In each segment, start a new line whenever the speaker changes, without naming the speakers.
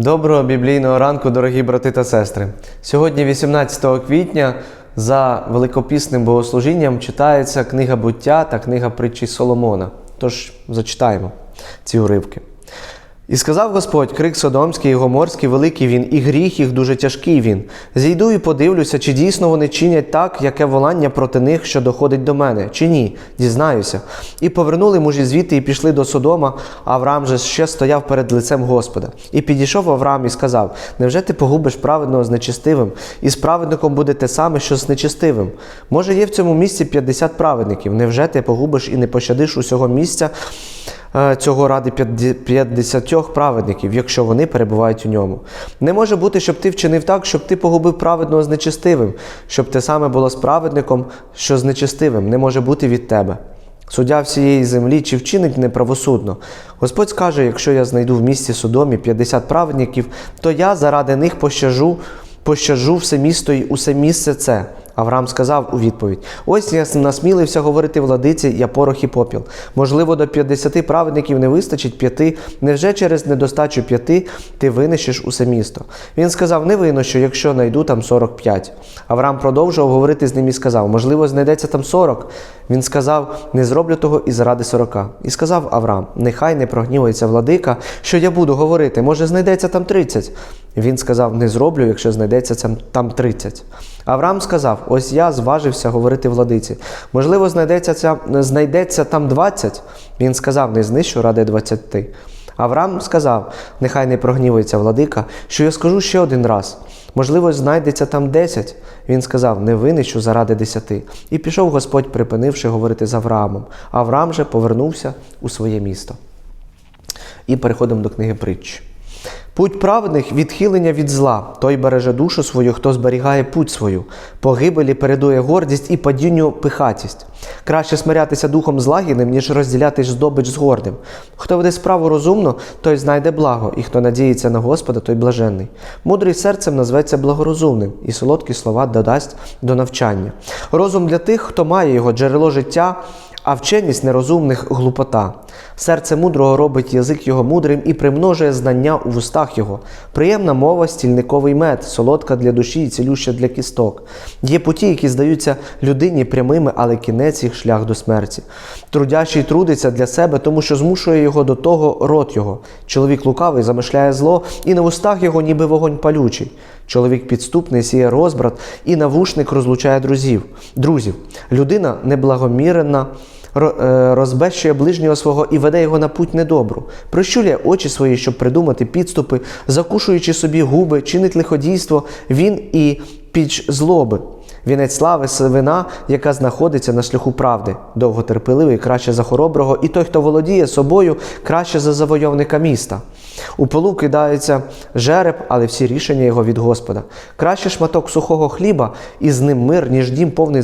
Доброго біблійного ранку, дорогі брати та сестри. Сьогодні, 18 квітня, за великопісним богослужінням читається книга буття та книга притчі Соломона. Тож зачитаємо ці уривки. І сказав Господь, крик Содомський і Гоморський, великий він, і гріх їх дуже тяжкий він. Зійду і подивлюся, чи дійсно вони чинять так, яке волання проти них, що доходить до мене, чи ні, дізнаюся. І повернули мужі звідти і пішли до Содома, а Авраам же ще стояв перед лицем Господа. І підійшов Авраам і сказав: Невже ти погубиш праведного з нечистивим, і з праведником буде те саме, що з нечистивим? Може, є в цьому місці 50 праведників? Невже ти погубиш і не пощадиш усього місця? Е, Цього ради 50 праведників, якщо вони перебувають у ньому. Не може бути, щоб ти вчинив так, щоб ти погубив праведного з нечистивим, щоб те саме було з праведником, що з нечистивим, не може бути від тебе. Суддя всієї землі чи вчинить неправосудно. Господь скаже: якщо я знайду в місті Содомі 50 праведників, то я заради них пощажу, пощажу все місто і усе місце це. Авраам сказав у відповідь: Ось я насмілився говорити владиці, я порох і попіл. Можливо, до 50 праведників не вистачить п'яти. Невже через недостачу п'яти ти винищиш усе місто? Він сказав: Не винощу, якщо знайду там 45. Авраам продовжував говорити з ним і сказав: Можливо, знайдеться там 40. Він сказав: Не зроблю того і заради 40. І сказав Авраам: Нехай не прогнівається владика, що я буду говорити, може знайдеться там 30. Він сказав: Не зроблю, якщо знайдеться там- там 30. Авраам сказав: Ось я зважився говорити владиці. Можливо, знайдеться, знайдеться там 20. Він сказав: Не знищу ради 20. Авраам сказав: Нехай не прогнівається владика, що я скажу ще один раз. Можливо, знайдеться там 10. Він сказав: Не винищу заради 10. І пішов Господь, припинивши говорити з Авраамом. Авраам же повернувся у своє місто. І переходимо до книги притч. Путь праведних відхилення від зла, той береже душу свою, хто зберігає путь свою, погибелі передує гордість і падінню пихатість. Краще смирятися духом злагідним, ніж розділяти здобич з гордим. Хто веде справу розумно, той знайде благо, і хто надіється на Господа, той блаженний. Мудрий серцем назветься благорозумним, і солодкі слова додасть до навчання. Розум для тих, хто має його джерело життя. А вченість нерозумних глупота. Серце мудрого робить язик його мудрим і примножує знання у вустах його. Приємна мова, стільниковий мед, солодка для душі і цілюща для кісток. Є путі, які здаються людині прямими, але кінець їх шлях до смерті. Трудящий трудиться для себе, тому що змушує його до того рот його. Чоловік лукавий замишляє зло, і на вустах його ніби вогонь палючий. Чоловік підступний сіє розбрат, і навушник розлучає друзів. друзів. Людина неблагомірена е, розбещує ближнього свого і веде його на путь недобру, прищуляє очі свої, щоб придумати підступи, закушуючи собі губи, чинить лиходійство, він і піч злоби. Вінець слави сивина, яка знаходиться на шляху правди, довготерпеливий, краще за хороброго, і той, хто володіє собою, краще за завойовника міста. У полу кидається жереб, але всі рішення його від Господа. Краще шматок сухого хліба і з ним мир, ніж дім повний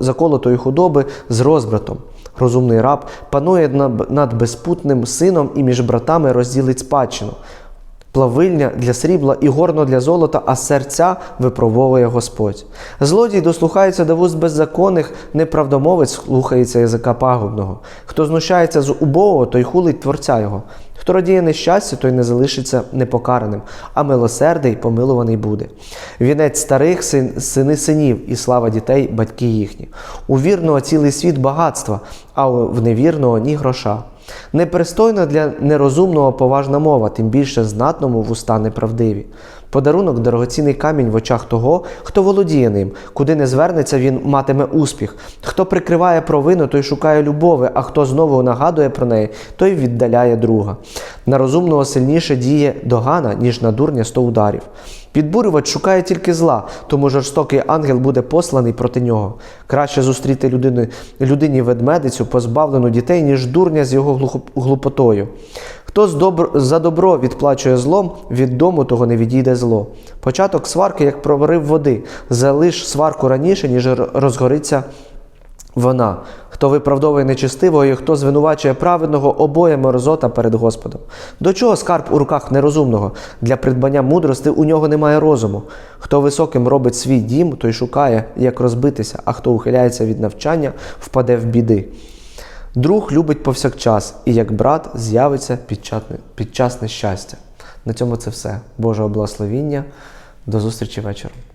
заколотої худоби з розбратом. Розумний раб панує над безпутним сином і між братами розділить спадщину. Плавильня для срібла і горно для золота, а серця випробовує Господь. Злодій дослухається до вуст беззаконних, неправдомовець слухається язика пагубного. Хто знущається з убогого, той хулить творця його. Хто радіє нещастя, той не залишиться непокараним, а милосердий помилуваний буде. Вінець старих син, сини синів, і слава дітей батьки їхні. У вірного цілий світ багатства, а в невірного ні гроша. Непристойна для нерозумного поважна мова, тим більше знатному вуста неправдиві. Подарунок дорогоцінний камінь в очах того, хто володіє ним, куди не звернеться, він матиме успіх. Хто прикриває провину, той шукає любови, а хто знову нагадує про неї, той віддаляє друга. На розумного сильніше діє догана, ніж на дурня сто ударів. Підбурювач шукає тільки зла, тому жорстокий ангел буде посланий проти нього. Краще зустріти людини, людині ведмедицю, позбавлену дітей, ніж дурня з його глупотою. Хто з добр... за добро відплачує злом, від дому того не відійде зло. Початок сварки, як проварив води, залиш сварку раніше, ніж розгориться вона. Хто виправдовує нечестивого і хто звинувачує праведного, обоє мерзота перед Господом. До чого скарб у руках нерозумного? Для придбання мудрости у нього немає розуму. Хто високим робить свій дім, той шукає, як розбитися, а хто ухиляється від навчання, впаде в біди. Друг любить повсякчас, і як брат з'явиться під час, нещастя. На цьому це все. Божого благословіння. До зустрічі вечором.